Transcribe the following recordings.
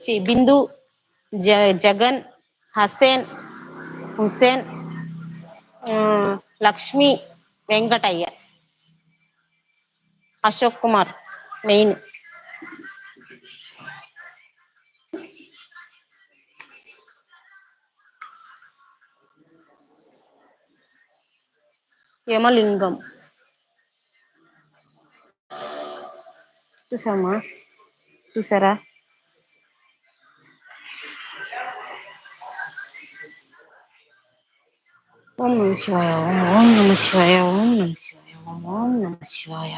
చి బిందు జ జగన్ హసేన్ హుసేన్ ఆ లక్ష్మి వెంకటయ్య అశోక్ కుమార్ మెయిన్ యమలింగం చూసామా చూసారా ఓం నమ శివాయ ఓం నమ శివాయ ఓం నమ శివాయ ఓం నమ శివాయ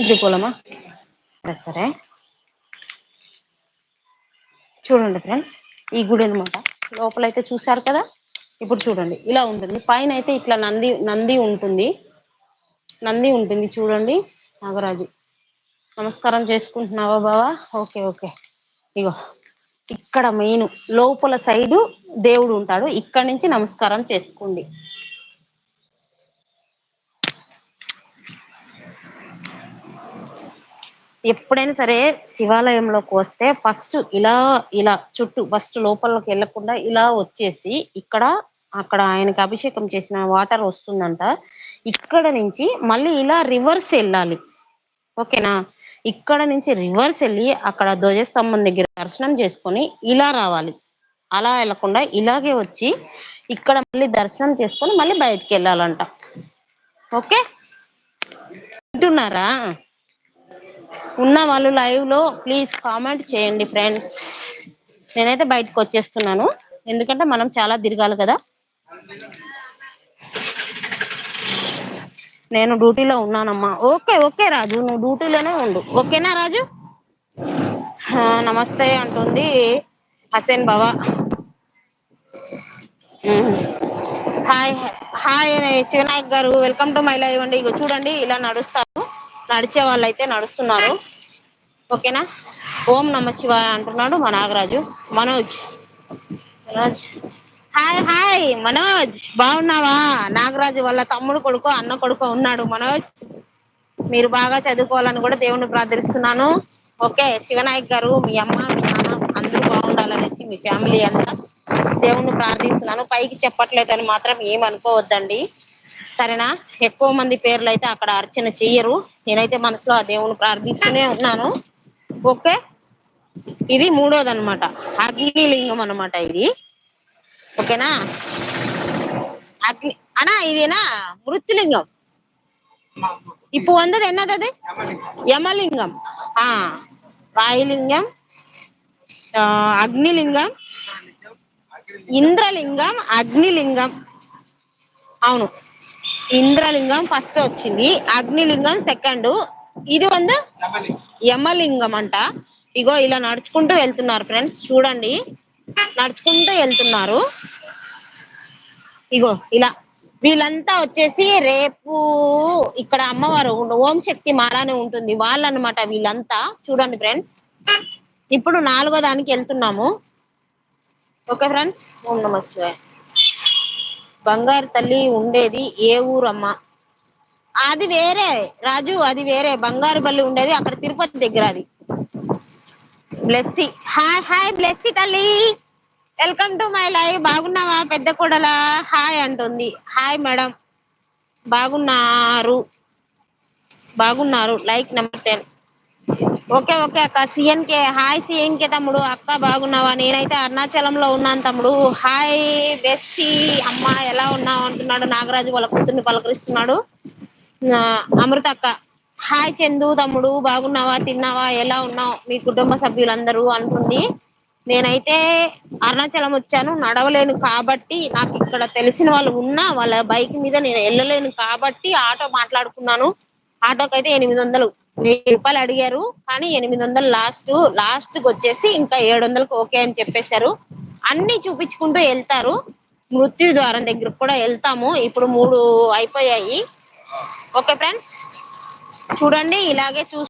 ఇది పోలమా సరే సరే చూడండి ఫ్రెండ్స్ ఈ గుడి అనమాట లోపలైతే చూసారు కదా? ఇప్పుడు చూడండి ఇలా ఉంటుంది. పైన అయితే ఇట్లా నంది నంది ఉంటుంది. నంది ఉంటుంది చూడండి నాగరాజు. నమస్కారం చేసుకుంటున్నావా బావా? Okay okay. ఇగో ఇక్కడ మెయిన్ లోపల సైడు దేవుడు ఉంటాడు. ఇక్కడ నుంచి నమస్కారం చేసుకోండి. ఎప్పుడైనా సరే శివాలయంలోకి వస్తే ఫస్ట్ ఇలా ఇలా చుట్టూ ఫస్ట్ లోపలికి వెళ్ళకుండా ఇలా వచ్చేసి ఇక్కడ అక్కడ ఆయనకి అభిషేకం చేసిన వాటర్ వస్తుందంట. ఇక్కడ నుంచి మళ్ళీ ఇలా రివర్స్ వెళ్ళాలి. ఓకేనా? ఇక్కడ నుంచి రివర్స్ వెళ్ళి అక్కడ ధ్వజస్తంభం దగ్గర దర్శనం చేసుకొని ఇలా రావాలి. అలా వెళ్ళకుండా ఇలాగే వచ్చి ఇక్కడ మళ్ళీ దర్శనం చేసుకొని మళ్ళీ బయటికి వెళ్ళాలంట. ఓకే? వింటున్నారా? ఉన్న వాళ్ళు లైవ్లో ప్లీజ్ కామెంట్ చేయండి ఫ్రెండ్స్ నేనైతే బయటకు వచ్చేస్తున్నాను. ఎందుకంటే మనం చాలా తిరగాలి కదా. నేను డ్యూటీలో ఉన్నానమ్మా. Okay okay Raju. నువ్వు డ్యూటీలోనే ఉండు. ఓకేనా రాజు? నమస్తే అంటుంది హసేన్ బాబా హాయ్ హాయ్ శివనాయక్ గారు. వెల్కమ్ టు మై లైవ్ అండి. ఇగో చూడండి ఇలా నడుస్తా నడిచే వాళ్ళు అయితే నడుస్తున్నారు. ఓకేనా? ఓం నమ శివాయ అంటున్నాడు మా Nagaraju Manoj. Manoj. Hi hi Manoj. బాగున్నావా? నాగరాజు వాళ్ళ తమ్ముడు కొడుకు అన్న కొడుకు ఉన్నాడు. మనోజ్ మీరు బాగా చదువుకోవాలని కూడా దేవుణ్ణి ప్రార్థిస్తున్నాను. ఓకే శివనాయక్ గారు మీ అమ్మ మీ నాన్న అందరూ బాగుండాలనేసి మీ ఫ్యామిలీ అంతా దేవుణ్ణి ప్రార్థిస్తున్నాను. పైకి చెప్పట్లేదని మాత్రం ఏం అనుకోవద్దండి సరేనా ఎక్కువ మంది పేర్లు అయితే అక్కడ అర్చన చెయ్యరు నేనైతే మనసులో ఆ దేవుని ప్రార్థిస్తూనే ఉన్నాను ఓకే ఇది మూడోది అనమాట అగ్నిలింగం అన్నమాట ఇది ఓకేనా அக்னி ஆனா இது என்ன மிருத்துலிங்கம் இப்போ வந்தது என்னது அது யமலிங்கம் ஆ வாயுலிங்கம் ఆ, అగ్నిలింగం ఇంద్రలింగం అగ్నిలింగం అవును ఇంద్రలింగం ఫస్ట్ వచ్చింది అగ్నిలింగం సెకండ్ ఇది వంద యమలింగం అంట. ఇగో ఇలా నడుచుకుంటూ వెళ్తున్నారు ఫ్రెండ్స్ చూడండి. నడుచుకుంటూ వెళ్తున్నారు. ఇగో ఇలా. వీళ్ళంతా వచ్చేసి రేపు ఇక్కడ అమ్మవారు ఓం శక్తి మారానే ఉంటుంది. వాళ్ళనమాట వీళ్ళంతా. చూడండి ఫ్రెండ్స్ ఇప్పుడు నాలుగో దానికి వెళ్తున్నాము. ఓకే ఫ్రెండ్స్ ఓం నమ శివాయ. బంగారు తల్లి ఉండేది ఏ ఊరమ్మా? అది వేరే రాజు అది వేరే. బంగారు బల్లి ఉండేది అక్కడ తిరుపతి దగ్గర అది. బ్లెస్సి. హాయ్ హాయ్ బ్లెస్సి తల్లి. వెల్కమ్ టు మై లైవ్ బాగున్నావా పెద్ద కొడలా? హాయ్ అంటుంది. Hi madam. బాగున్నారు. బాగున్నారు. Like number ten. Okay okay అక్క. C N K hi C N K తమ్ముడు. అక్క బాగున్నావా? నేనైతే అరుణాచలంలో ఉన్నాను తమ్ముడు. హాయ్ బెస్సి అమ్మ ఎలా ఉన్నావు అంటున్నాడు నాగరాజు. వాళ్ళ కూతుర్ని పలకరిస్తున్నాడు. అమృత అక్క. హాయ్ చందు తమ్ముడు బాగున్నావా? తిన్నావా? ఎలా ఉన్నావు? మీ కుటుంబ సభ్యులందరూ అంటుంది. నేనైతే అరుణాచలం వచ్చాను. నడవలేను కాబట్టి నాకు ఇక్కడ తెలిసిన వాళ్ళు ఉన్నా వాళ్ళ బైక్ మీద నేను వెళ్ళలేను కాబట్టి ఆటో మాట్లాడుకున్నాను. ఆటోకైతే ఎనిమిది వందలు. వెయ్యి రూపాయలు అడిగారు కానీ ఎనిమిది వందలు లాస్ట్ లాస్ట్కి వచ్చేసి ఇంకా ఏడు వందలకు ఓకే అని చెప్పేశారు. అన్ని చూపించుకుంటూ వెళ్తారు. మృత్యు ద్వారం దగ్గరకు కూడా వెళ్తాము. ఇప్పుడు మూడు అయిపోయాయి. ఓకే ఫ్రెండ్స్ చూడండి ఇలాగే చూ